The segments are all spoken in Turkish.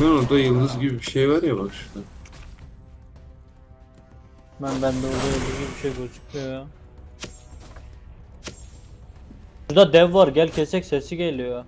Ne orada yıldız gibi bir şey var ya bak şurada. Ben bende orada öyle bir şey gözükmüyor ya. Burada dev var gel kesek sesi geliyor.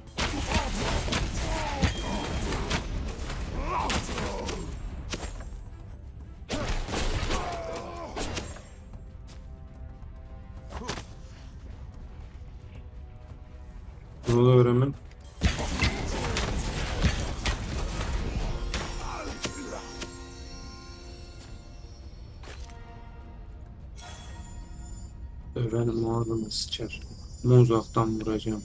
Mağarına sıçar. Ama uzaktan vuracağım.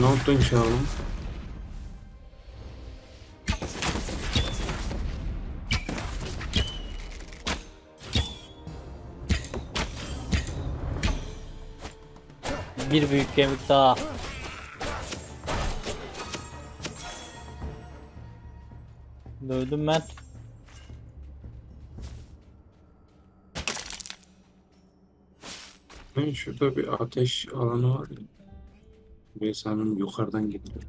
Ne yaptın Şahin? Bir büyük gemik daha. Dövdüm ben. Ben şurada bir ateş alanı var ya. Ve sanırım yukarıdan gidiyor.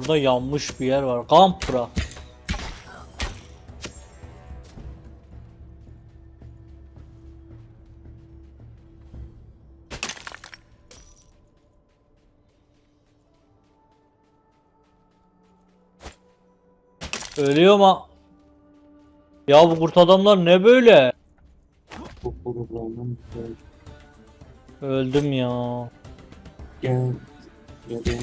Burada yanmış bir yer var. Kamp bura. Ölüyor mu? Ya bu kurt adamlar ne böyle? Öldüm ya. gel gel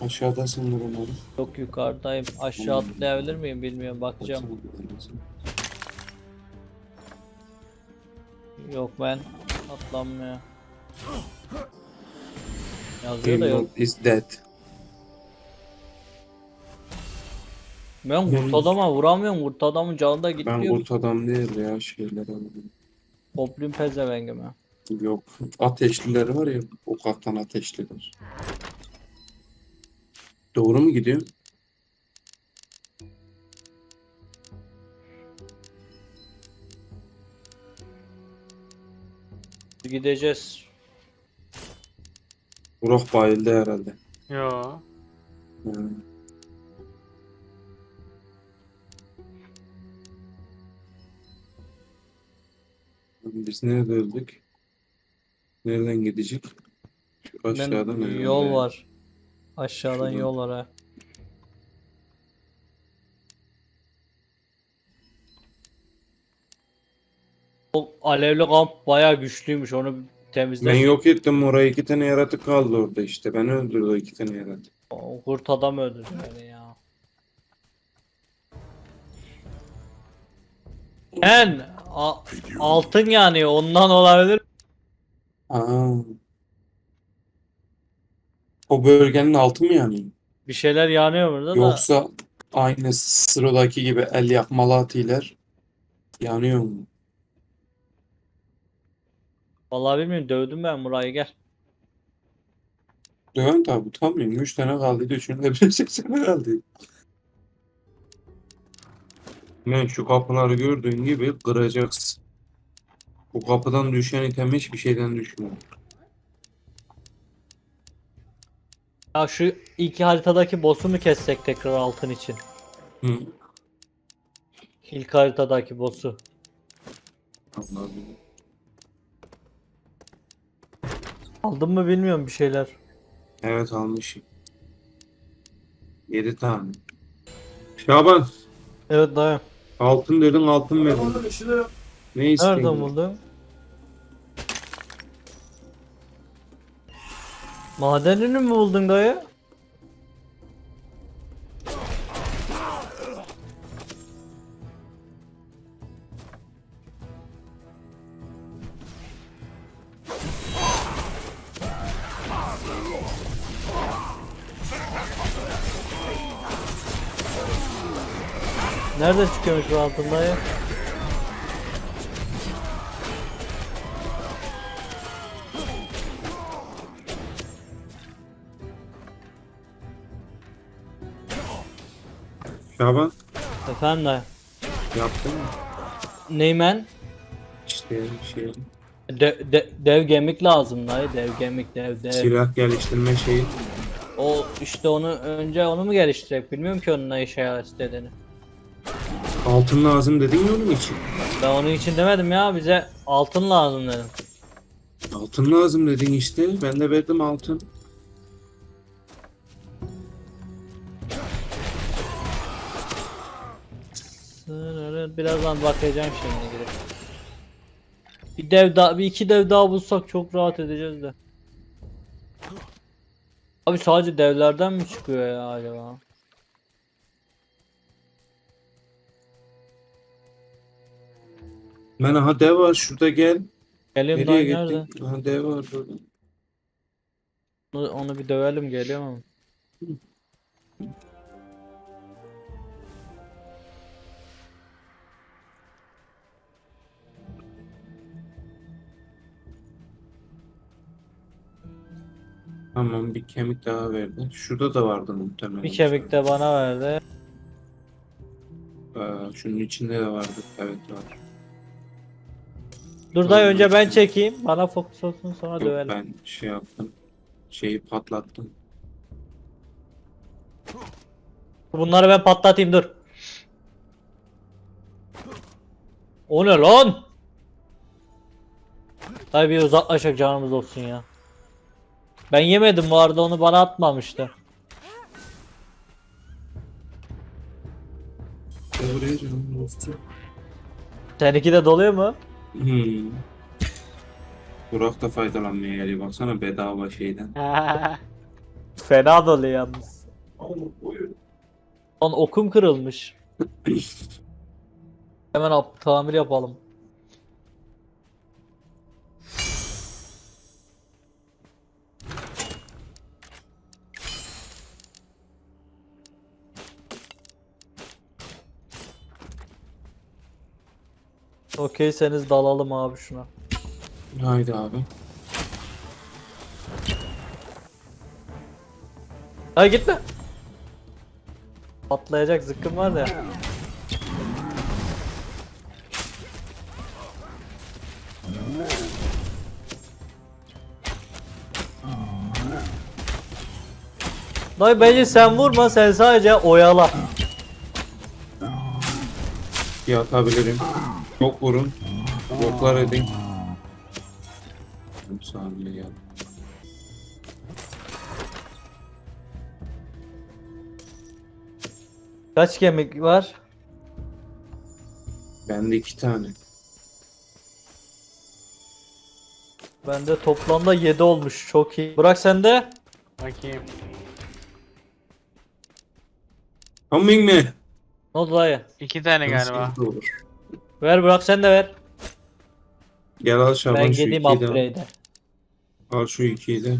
aşağıdasın umarım. Çok yukarıdayım. Aşağı atlayabilir miyim bilmiyorum. Bakacağım. Yok ben atlanmıyor. Yazıyor da yok. İs dead. Ben kurt adama vuramıyorum. Kurt adamın canı da Ben gitmiyor. kurt adam değil ya şeyler alalım. Goblin pezevengi mi? Yok ateşliler var ya ok atan ateşliler. Doğru mu gidiyor? Gideceğiz. Burak bayıldı herhalde. Ya. Yani. Biz nerede öldük? Nereden gidecek? Şu Ben aşağıdan herhalde. yol var. Aşağıdan Şuradan. yol var ha. O alevli kamp bayağı güçlüymüş. Onu temizle. Ben yok ettim oraya iki tane yaratık kaldı orada işte. Ben öldürdü o iki tane yaratık. O Kurt adam öldürdü beni ya. Ben a- altın yani ondan olabilir. Aa. O bölgenin altı mı yanıyor? Bir şeyler yanıyor burada da. Yoksa aynı sıradaki gibi el yakmalı atiler yanıyor mu? Vallahi bilmiyorum dövdüm ben burayı gel. Döven tabi utanmayayım. Üç tane kaldıydı. Üçünü de bir seçene kaldı. Ben şu kapıları gördüğün gibi kıracaksın. Bu kapıdan düşen item hiçbir şeyden düşmüyor. Ya şu iki haritadaki boss'u mu kessek tekrar altın için? Hı. İlk haritadaki boss'u. Anladım. Aldın mı bilmiyorum bir şeyler. Evet almışım. Yedi tane. Şaban Evet dayı. altın dedin altın verdin. Ne istiyorsun? Nereden buldun? Madenini mi buldun dayı? Nerede çıkıyormuş bu altın dayı? Şaban Efendim dayı. yaptın mı? Neymen? İşte şey De, de- dev gemik lazım dayı. Dev gemik dev dev. silah geliştirme şeyi. O işte onu önce onu mu geliştirek bilmiyorum ki onun ne işe yarar istediğini. Altın lazım dedin ya onun için. Ben onun için demedim ya bize altın lazım dedim. Altın lazım dedin işte. Ben de verdim altın. Birazdan bakacağım şimdi gidip. Bir dev daha bir iki dev daha bulsak çok rahat edeceğiz de. Abi sadece devlerden mi çıkıyor ya acaba? Ben aha dev var şurada gel. Geliyorum Nereye daha nerede? gittin? Aha dev var burada. Onu, onu bir dövelim geliyor mu? Tamam bir kemik daha verdi. Şurada da vardı muhtemelen. Bir kemik de bana verdi. Aa, şunun içinde de vardı. Evet var. Dur dayı önce ben çekeyim. Bana fokus olsun sonra Yok, dövelim. ben şey yaptım. Şeyi patlattım. Bunları ben patlatayım dur. O ne lan? Dayı bir uzaklaşak canımız olsun ya. Ben yemedim bu arada onu bana atmamıştı. Oraya canım dostum. Seninki de doluyor mu? Hmm. Burak da faydalanmaya geliyor. Baksana bedava şeyden. Fena doluyor yalnız. Lan okum kırılmış. Hemen tamir yapalım. Okeyseniz dalalım abi şuna. Haydi abi. Hayır gitme. Patlayacak zıkkım var da. Dayı bence sen vurma sen sadece oyala. Yatabilirim. Çok vurun. Boklar edin. Bir saniye ya. Kaç kemik var? Bende iki tane. Bende toplamda 7 olmuş çok iyi. Bırak sende. Bakayım. Coming mi? Ne oldu dayı? İki tane galiba. Sıkıntı olur. Ver bırak sen de ver. Gel al Şaban ben şu gideyim ikiyi de. upgrade'e. Al şu ikiyi de.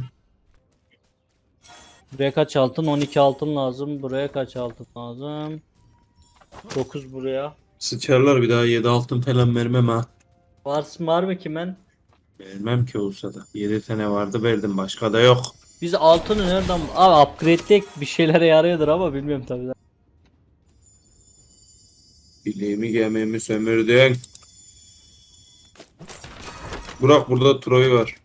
Buraya kaç altın? 12 altın lazım. Buraya kaç altın lazım? 9 buraya. Sıçarlar bir daha 7 altın falan vermem ha. Varsın var mı kimen? Vermem ki olsa da. 7 tane vardı verdim başka da yok. Biz altını nereden... Abi upgrade'lik bir şeylere yarıyordur ama bilmiyorum tabii. Bileğimi gemiğimi sömürdün. Burak burada Troy var.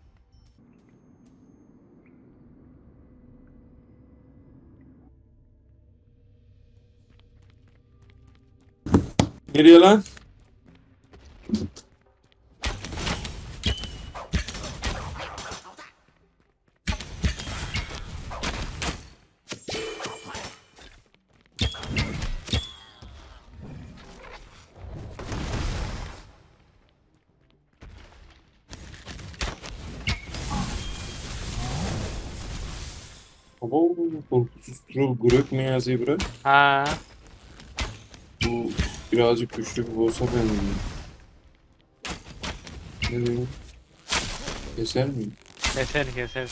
Nereye lan? Troll Grök mü yazıyı bırak. Ha. Bu birazcık güçlü bir boss'a benziyor. Ne diyor? Keser miyim? Keser keser.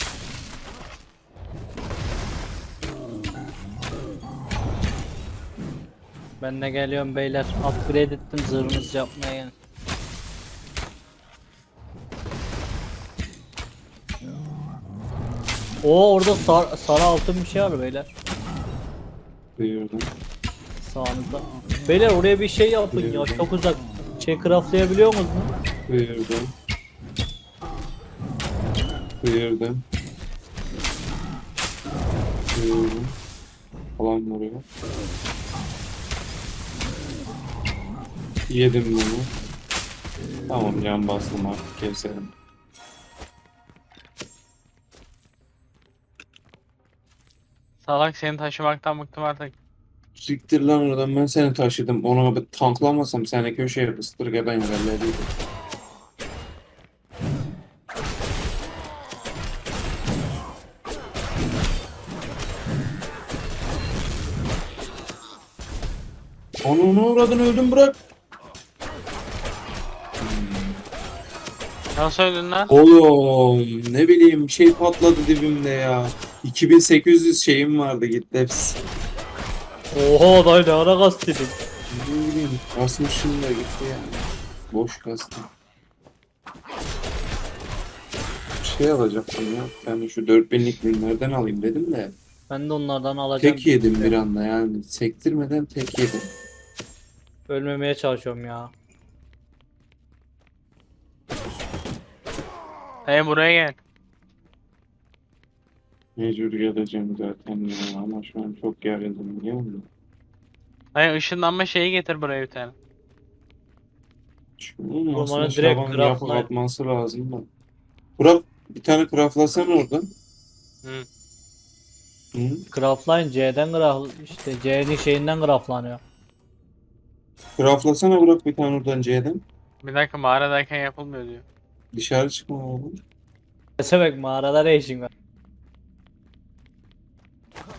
Ben de geliyorum beyler. Upgrade ettim zırhınız yapmaya Oo orada sar- sarı altın bir şey var beyler. Duyuyorum. Sağınızda. Beyler oraya bir şey yapın ya çok uzak. Şey craftlayabiliyor musunuz? Duyurdum. Duyurdum. Duyurdum. Falan vuruyor. Yedim bunu. Tamam can bastım artık keserim. Salak seni taşımaktan bıktım artık. Siktir lan oradan ben seni taşıdım. Onu bir tanklamasam seni köşeye kıstır ben yerlerdeydim. Onu ne uğradın öldüm bırak. Nasıl öldün lan? Oğlum ne bileyim bir şey patladı dibimde ya. 2800 şeyim vardı gitti hepsi. Oha dayı ne ara kastedin. Ne bileyim kasmışım da gitti yani. Boş kastım. Şey alacaktım ya. Yani şu 4000'lik ürünlerden alayım dedim de. Ben de onlardan alacağım. Tek yedim bir anda yani. Sektirmeden tek yedim. Ölmemeye çalışıyorum ya. Hey buraya gel. Mecbur geleceğim zaten ya. Ama şu an çok gerildim biliyor musun? Hey ışınlanma şeyi getir buraya bir tane. Oğlum aslında direkt craftla- yapıp atması lazım da. Burak bir tane craftlasana oradan. Hı. Hı? Craftline C'den craft işte C'nin şeyinden craftlanıyor. Craftlasana Burak bir tane oradan C'den. Bir dakika mağaradayken yapılmıyor diyor. Dışarı çıkma oğlum. Sebek mağarada ne işin var?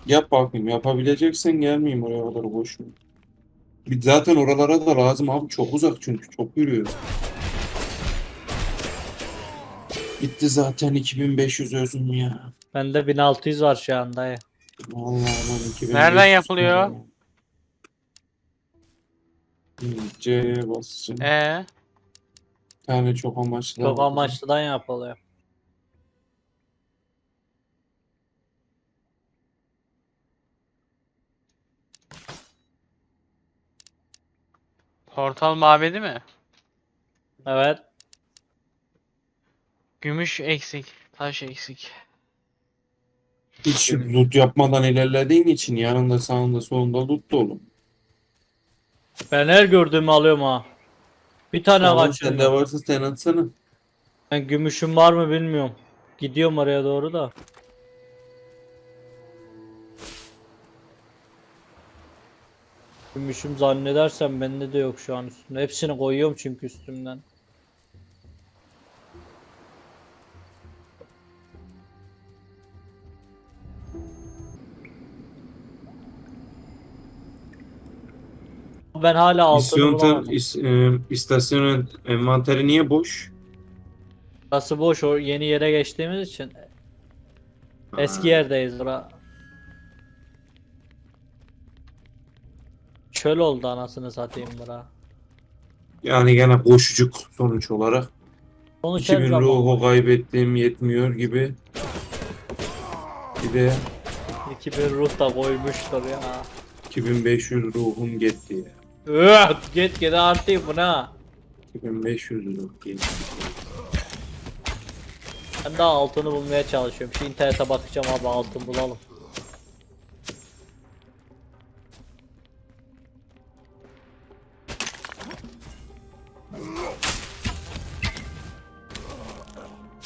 Yap bakayım. Yapabileceksen gelmeyeyim oraya kadar boş ver. Bir zaten oralara da lazım abi. Çok uzak çünkü. Çok yürüyoruz. Gitti zaten 2500 özüm ya. Bende 1600 var şu anda. dayı. Vallahi lan 2500. Nereden yapılıyor? C'ye basacağım. Ee, Bir tane çok amaçlı. Çok amaçlıdan yapılıyor. Portal mabedi mi? Evet. Gümüş eksik, taş eksik. Hiç loot yapmadan ilerlediğin için yanında sağında solunda loot dolu. Ben her gördüğümü alıyorum ha. Bir tane Tamam, kaçırdım. sende varsa sen atsana. Ben gümüşüm var mı bilmiyorum. Gidiyorum oraya doğru da. Gümüşüm zannedersem bende de yok şu an üstümde. Hepsini koyuyorum çünkü üstümden. Ben hala altını İstasyon, bulamadım. is, e, istasyonun envanteri niye boş? Burası boş o yeni yere geçtiğimiz için. Eski yerdeyiz bura. Çöl oldu anasını satayım bura. Yani gene boşucuk sonuç olarak. Her 2000 zaman ruhu kaybettiğim yetmiyor gibi. Bir de 2000 ruh da koymuştur ya. 2500 ruhum gitti ya. Öh, git git artık bu ne? 2500 ruh gitti. Ben daha altını bulmaya çalışıyorum. Şu internete bakacağım abi altın bulalım.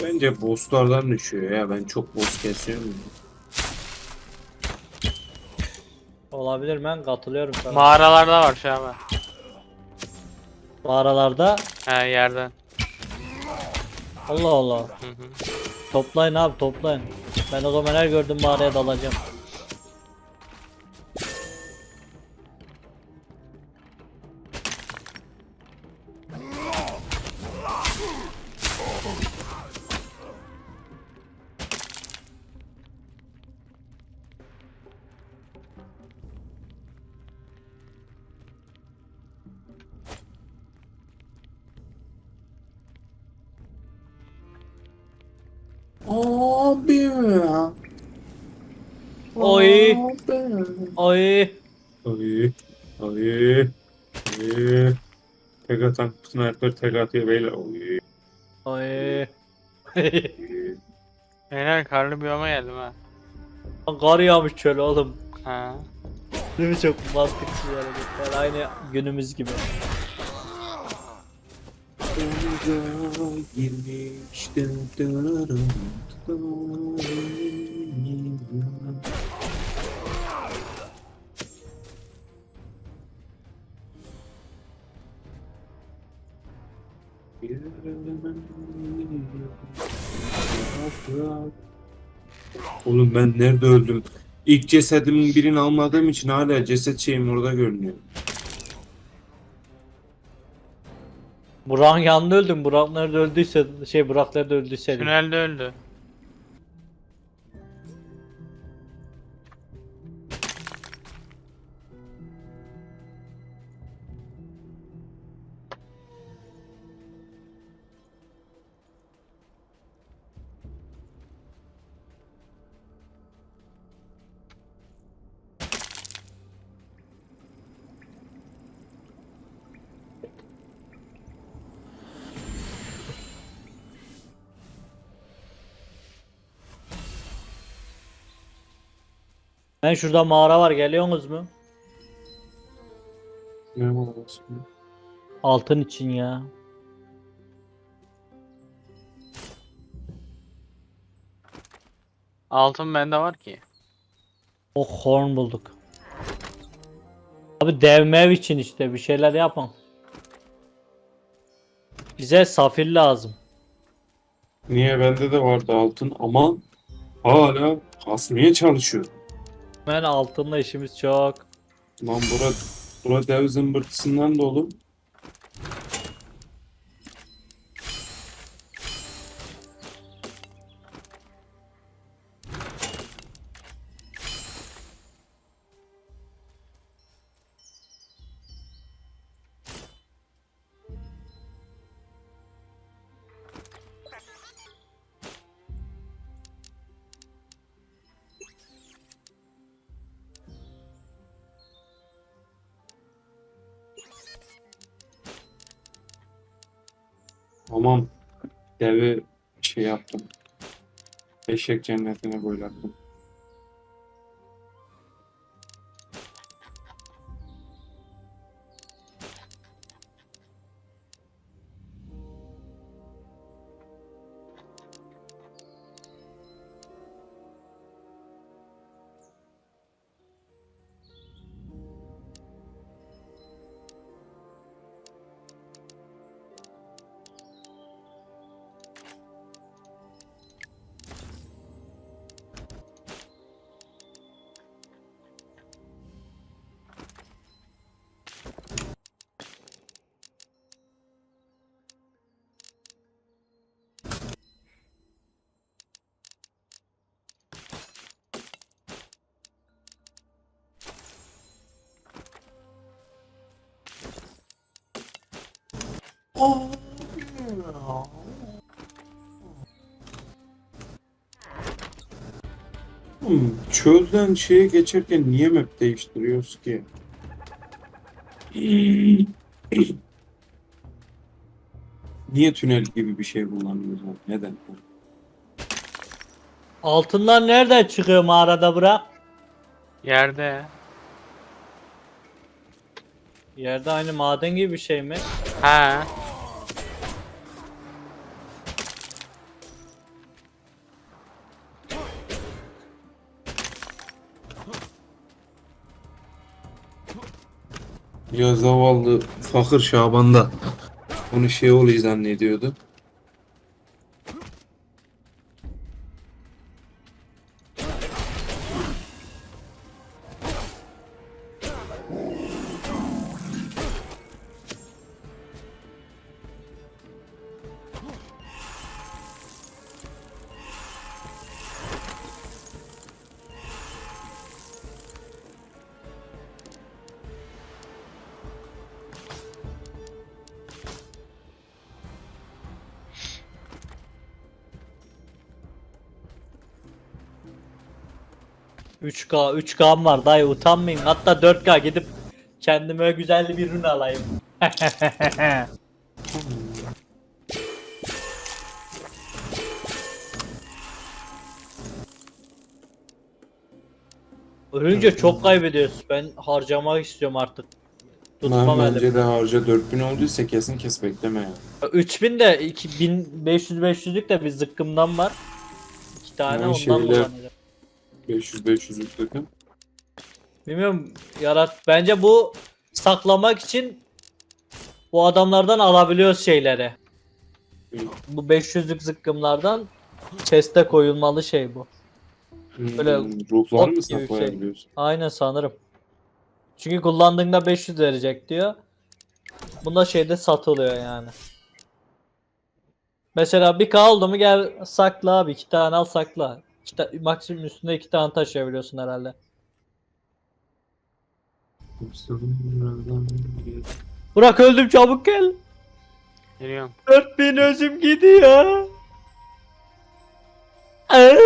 Bence bosslardan düşüyor ya. Ben çok boss kesiyorum. Olabilir ben katılıyorum sana. Mağaralarda var şu an. ben. Mağaralarda He yerden. Allah Allah. Hı hı. Toplayın abi toplayın. Ben o zaman her gördüğüm mağaraya dalacağım. Abi. Oy. Ay. Ay. Ay. Ay. Tek atan sniper tek atıyor beyler. Oy. Ay. Beyler karlı biyoma geldim ha. Kar yağmış çöl oğlum. Ha. Değil mi çok mantıksız hareketler. Aynı günümüz gibi. Denize girmiştim. Oğlum ben nerede öldüm? İlk cesedimin birini almadığım için hala ceset şeyim orada görünüyor. Burak'ın yanında öldüm. Burak nerede öldüyse şey Burak nerede öldüyse. Tünelde öldü. Ben şurada mağara var geliyorsunuz mu? Ne olsun? Altın için ya. Altın bende var ki. Oh horn bulduk. Abi dev mev için işte bir şeyler yapın. Bize safir lazım. Niye bende de vardı altın ama hala kasmaya çalışıyor. Ben altınla işimiz çok. Lan bura, bura dev zımbırtısından dolu. Tamam. Devi şey yaptım. Eşek cennetine boylattım. Hmm, çölden şeye geçerken niye map değiştiriyoruz ki? Niye tünel gibi bir şey kullanıyoruz? abi? Neden? Altınlar nereden çıkıyor mağarada Burak? Yerde. Yerde aynı maden gibi bir şey mi? Ha. Ya zavallı fakir Şaban da onu şey oluyor zannediyordu. 3K 3K'm var dayı utanmayın. Hatta 4K gidip kendime güzel bir ürün alayım. Ölünce çok kaybediyoruz. Ben harcamak istiyorum artık. Tutmam Ben elim. bence de harca 4000 olduysa kesin kes bekleme ya. 3000 de 2500 500'lük de bir zıkkımdan var. İki tane Ben ondan şeyler-. 500 500 takım. Bilmiyorum yarat. Bence bu saklamak için bu adamlardan alabiliyoruz şeyleri. Bu 500'lük zıkkımlardan chest'e koyulmalı şey bu. Böyle Hmm, ruhlar ot mı bir şey. saklayabiliyorsun? Aynen sanırım. Çünkü kullandığında 500 verecek diyor. Bunda şeyde satılıyor yani. Mesela bir K oldu mu gel sakla abi. iki tane al sakla. İki ta- maksimum üstünde iki tane taşıyabiliyorsun herhalde. Burak öldüm çabuk gel. Geliyorum. 4000 özüm gidiyor. Aa!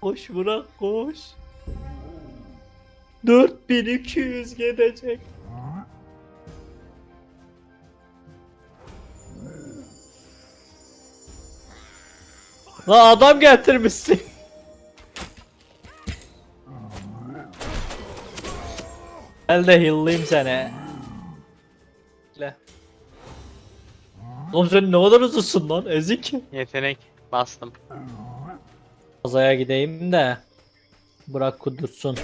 Koş Burak koş. 4200 gidecek. La adam getirmişsin. Gel de heal'layım seni. Oğlum sen ne kadar hızlısın lan ezik. Yetenek bastım. Kazaya gideyim de bırak kudursun.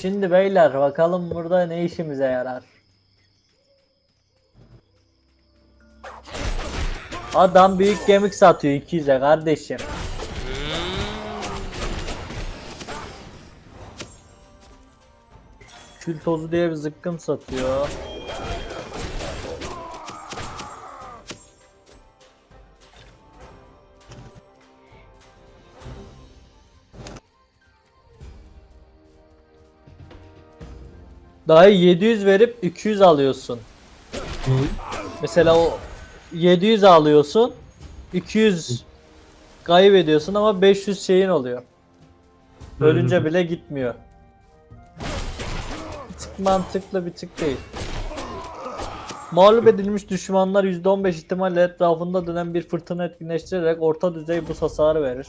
Şimdi beyler bakalım burada ne işimize yarar. Adam büyük gemik satıyor 200'e kardeşim. Kül tozu diye bir zıkkım satıyor. Daha 700 verip 200 alıyorsun. Mesela o 700 alıyorsun. 200 kaybediyorsun ama 500 şeyin oluyor. Ölünce bile gitmiyor. Bir tık mantıklı bir tık değil. Mağlup edilmiş düşmanlar %15 ihtimalle etrafında dönen bir fırtına etkinleştirerek orta düzey buz hasarı verir.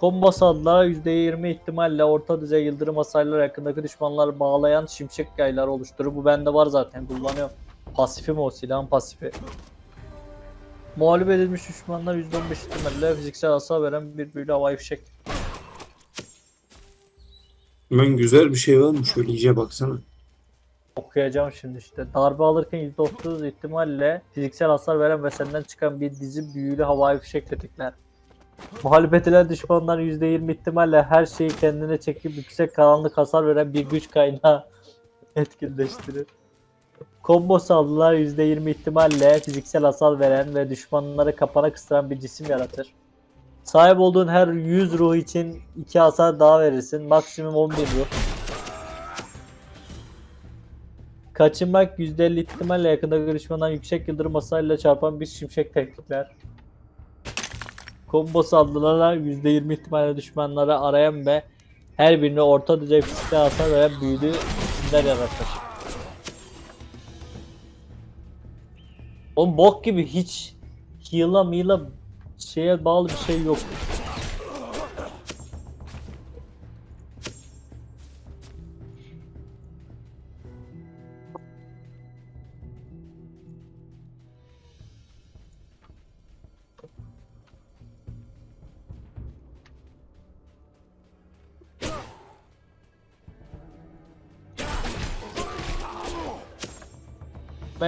Combo sallar %20 ihtimalle orta düzey yıldırım hasarları yakındaki düşmanları bağlayan şimşek yayları oluşturur. Bu bende var zaten kullanıyorum. Pasifim o silahın pasifi. Mağlup edilmiş düşmanlar %15 ihtimalle fiziksel hasar veren bir büyülü havai fişek. Ben güzel bir şey var mı? Şöyle iyice baksana. Okuyacağım şimdi işte. Darbe alırken %30 ihtimalle fiziksel hasar veren ve senden çıkan bir dizi büyülü havai fişek tetikler. Mağlup edilen düşmanlar %20 ihtimalle her şeyi kendine çekip yüksek karanlık hasar veren bir güç kaynağı etkinleştirir. Combo saldırılar %20 ihtimalle fiziksel hasar veren ve düşmanları kapana kıstıran bir cisim yaratır. Sahip olduğun her 100 ruh için 2 hasar daha verirsin. Maksimum 10.000 ruh. Kaçınmak %50 ihtimalle yakında düşmandan yüksek yıldırım hasarıyla çarpan bir şimşek tehditler. Combo saldırılarla %20 ihtimalle düşmanları arayan ve her birine orta düzey fiziksel hasar veren büyülü isimler yaratır. Oğlum bok gibi hiç heal'a meal'a şeye bağlı bir şey yok.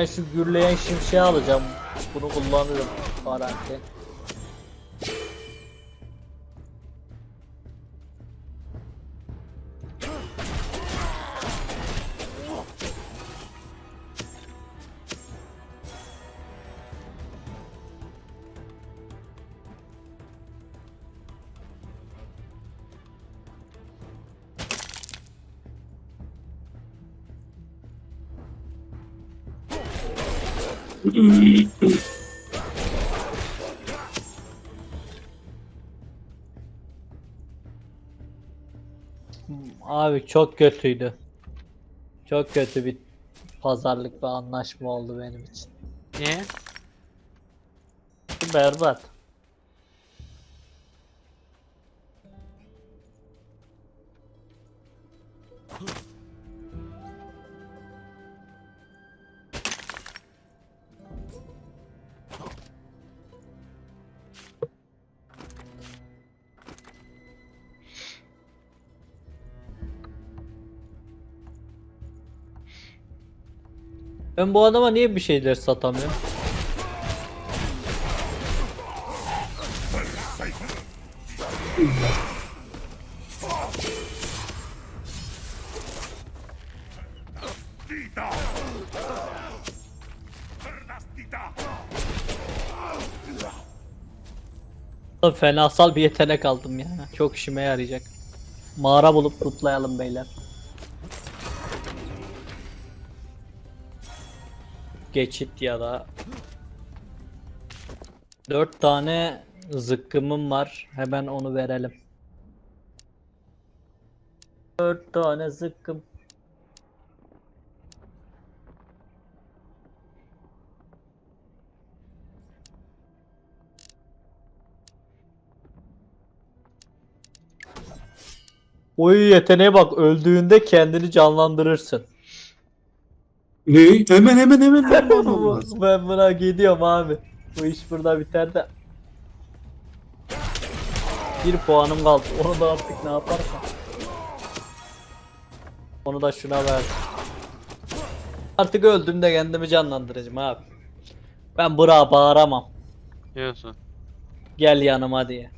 Ben şu gürleyen şimşeği alacağım. Bunu kullanırım garanti. Abi çok kötüydü. Çok kötü bir pazarlık ve anlaşma oldu benim için. Niye? Berbat. Ben bu adama niye bir şeyler satamıyorum? Fenasal bir yetenek aldım ya. Çok işime yarayacak. Mağara bulup tutlayalım beyler. Geçit ya da Dört tane zıkkımım var. Hemen onu verelim. Dört tane zıkkım. Oy yeteneğe bak öldüğünde kendini canlandırırsın. Ne? Hemen hemen hemen. hemen olmaz. ben buna gidiyorum abi. Bu iş burada biter de. Bir puanım kaldı. Onu da artık ne yaparsam. Onu da şuna ver. Artık öldüm de kendimi canlandıracağım abi. Ben bura bağıramam. Diyorsun. Gel yanıma diye.